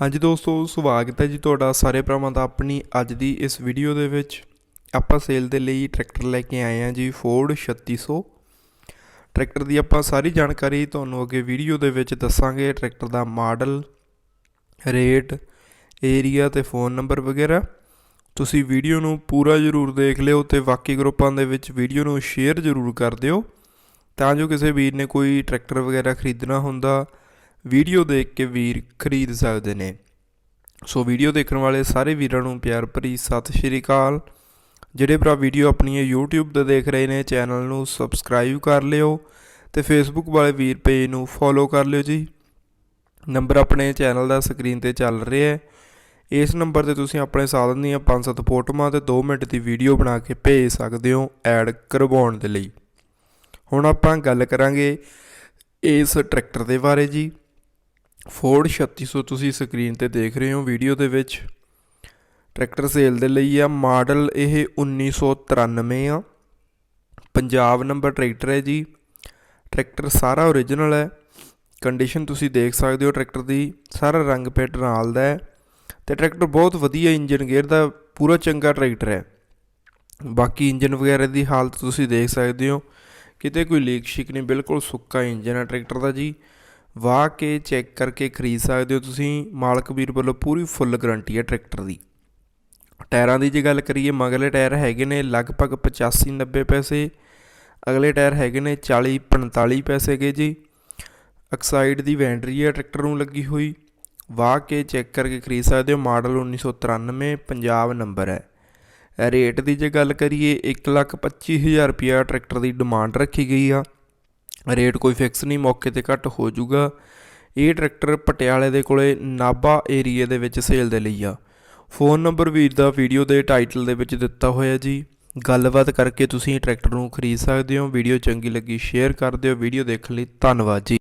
ਹਾਂਜੀ ਦੋਸਤੋ ਸਵਾਗਤ ਹੈ ਜੀ ਤੁਹਾਡਾ ਸਾਰੇ ਭਰਾਵਾਂ ਦਾ ਆਪਣੀ ਅੱਜ ਦੀ ਇਸ ਵੀਡੀਓ ਦੇ ਵਿੱਚ। ਆਪਾਂ ਸੇਲ ਦੇ ਲਈ ਟਰੈਕਟਰ ਲੈ ਕੇ ਆਏ ਹਾਂ ਜੀ ਫੋਰਡ 3600 ਟਰੈਕਟਰ ਦੀ ਆਪਾਂ ਸਾਰੀ ਜਾਣਕਾਰੀ ਤੁਹਾਨੂੰ ਅੱਗੇ ਵੀਡੀਓ ਦੇ ਵਿੱਚ ਦੱਸਾਂਗੇ। ਟਰੈਕਟਰ ਦਾ ਮਾਡਲ ਰੇਟ ਏਰੀਆ ਤੇ ਫੋਨ ਨੰਬਰ ਵਗੈਰਾ। ਤੁਸੀਂ ਵੀਡੀਓ ਨੂੰ ਪੂਰਾ ਜ਼ਰੂਰ ਦੇਖ ਲਿਓ ਤੇ ਬਾਕੀ ਗਰੁੱਪਾਂ ਦੇ ਵਿੱਚ ਵੀਡੀਓ ਨੂੰ ਸ਼ੇਅਰ ਜ਼ਰੂਰ ਕਰ ਦਿਓ। ਤਾਂ ਜੋ ਕਿਸੇ ਵੀਰ ਨੇ ਕੋਈ ਟਰੈਕਟਰ ਵਗੈਰਾ ਖਰੀਦਣਾ ਹੁੰਦਾ ਵੀਡੀਓ ਦੇਖ ਕੇ ਵੀਰ ਖਰੀਦ ਸਕਦੇ ਨੇ। ਸੋ ਵੀਡੀਓ ਦੇਖਣ ਵਾਲੇ ਸਾਰੇ ਵੀਰਾਂ ਨੂੰ ਪਿਆਰ ਭਰੀ ਸਤਿ ਸ਼੍ਰੀ ਅਕਾਲ। ਜਿਹੜੇ ਭਰਾ ਵੀਡੀਓ ਆਪਣੀ YouTube ਤੇ ਦੇਖ ਰਹੇ ਨੇ, ਚੈਨਲ ਨੂੰ ਸਬਸਕ੍ਰਾਈਬ ਕਰ ਲਿਓ ਤੇ Facebook ਵਾਲੇ ਵੀਰ ਪੇਜ ਨੂੰ ਫੋਲੋ ਕਰ ਲਿਓ ਜੀ। ਨੰਬਰ ਆਪਣੇ ਚੈਨਲ ਦਾ ਸਕਰੀਨ ਤੇ ਚੱਲ ਰਿਹਾ ਹੈ। ਇਸ ਨੰਬਰ ਤੇ ਤੁਸੀਂ ਆਪਣੇ ਸਾਧਨ ਦੀਆਂ 5-7 ਫੋਟੋਆਂ ਤੇ 2 ਮਿੰਟ ਦੀ ਵੀਡੀਓ ਬਣਾ ਕੇ ਭੇਜ ਸਕਦੇ ਹੋ ਐਡ ਕਰਵਾਉਣ ਦੇ ਲਈ। ਹੁਣ ਆਪਾਂ ਗੱਲ ਕਰਾਂਗੇ ਇਸ ਟਰੈਕਟਰ ਦੇ ਬਾਰੇ ਜੀ। ਫੋਰਡ 3600 ਤੁਸੀਂ ਸਕਰੀਨ ਤੇ ਦੇਖ ਰਹੇ ਹੋ ਵੀਡੀਓ ਦੇ ਵਿੱਚ। ਟਰੈਕਟਰ ਸੇਲ ਦੇ ਲਈ ਆ, ਮਾਡਲ ਇਹ 1993 ਆ। ਪੰਜਾਬ ਨੰਬਰ ਟਰੈਕਟਰ ਹੈ ਜੀ। ਟਰੈਕਟਰ ਸਾਰਾ ਓਰੀਜਨਲ ਹੈ। ਕੰਡੀਸ਼ਨ ਤੁਸੀਂ ਦੇਖ ਸਕਦੇ ਹੋ ਟਰੈਕਟਰ ਦੀ, ਸਾਰਾ ਰੰਗ ਪੇਟ ਨਾਲ ਦਾ ਹੈ। ਤੇ ਟਰੈਕਟਰ ਬਹੁਤ ਵਧੀਆ ਇੰਜਨ ਗੇਅਰ ਦਾ, ਪੂਰਾ ਚੰਗਾ ਟਰੈਕਟਰ ਹੈ। ਬਾਕੀ ਇੰਜਨ ਵਗੈਰਾ ਦੀ ਹਾਲਤ ਤੁਸੀਂ ਦੇਖ ਸਕਦੇ ਹੋ। ਕਿਤੇ ਕੋਈ ਲੀਕ ਸ਼ਿਕ ਨਹੀਂ, ਬਿਲਕੁਲ ਸੁੱਕਾ ਇੰਜਨ ਹੈ ਟਰੈਕਟਰ ਦਾ ਜੀ। ਵਾਹ ਕੇ ਚੈੱਕ ਕਰਕੇ ਖਰੀਦ ਸਕਦੇ ਹੋ ਤੁਸੀਂ। ਮਾਲਕ ਵੀਰ ਵੱਲੋਂ ਪੂਰੀ ਫੁੱਲ ਗਾਰੰਟੀ ਹੈ ਟਰੈਕਟਰ ਦੀ। ਟਾਇਰਾਂ ਦੀ ਜੇ ਗੱਲ ਕਰੀਏ ਮਗਲੇ ਟਾਇਰ ਹੈਗੇ ਨੇ ਲਗਭਗ 85 90 ਪੈਸੇ। ਅਗਲੇ ਟਾਇਰ ਹੈਗੇ ਨੇ 40 45 ਪੈਸੇ ਕੇ ਜੀ। ਐਕਸਾਈਡ ਦੀ ਵੈਂਡਰੀ ਹੈ ਟਰੈਕਟਰ ਨੂੰ ਲੱਗੀ ਹੋਈ। ਵਾਹ ਕੇ ਚੈੱਕ ਕਰਕੇ ਖਰੀਦ ਸਕਦੇ ਹੋ। ਮਾਡਲ 1993 ਪੰਜਾਬ ਨੰਬਰ ਹੈ। ਰੇਟ ਦੀ ਜੇ ਗੱਲ ਕਰੀਏ 125000 ਰੁਪਿਆ ਟਰੈਕਟਰ ਦੀ ਡਿਮਾਂਡ ਰੱਖੀ ਗਈ ਆ। ਰੇਟ ਕੋਈ ਫਿਕਸ ਨਹੀਂ, ਮੌਕੇ ਤੇ ਘੱਟ ਹੋ ਜਾਊਗਾ। ਇਹ ਟਰੈਕਟਰ ਪਟਿਆਲੇ ਦੇ ਕੋਲੇ ਨਾਭਾ ਏਰੀਆ ਦੇ ਵਿੱਚ ਸੇਲ ਦੇ ਲਈ ਆ। ਫੋਨ ਨੰਬਰ ਵੀਰ ਦਾ ਵੀਡੀਓ ਦੇ ਟਾਈਟਲ ਦੇ ਵਿੱਚ ਦਿੱਤਾ ਹੋਇਆ ਜੀ। ਗੱਲਬਾਤ ਕਰਕੇ ਤੁਸੀਂ ਟਰੈਕਟਰ ਨੂੰ ਖਰੀਦ ਸਕਦੇ ਹੋ। ਵੀਡੀਓ ਚੰਗੀ ਲੱਗੀ, ਸ਼ੇਅਰ ਕਰ ਦਿਓ। ਵੀਡੀਓ ਦੇਖਣ ਲਈ ਧੰਨਵਾਦ ਜੀ।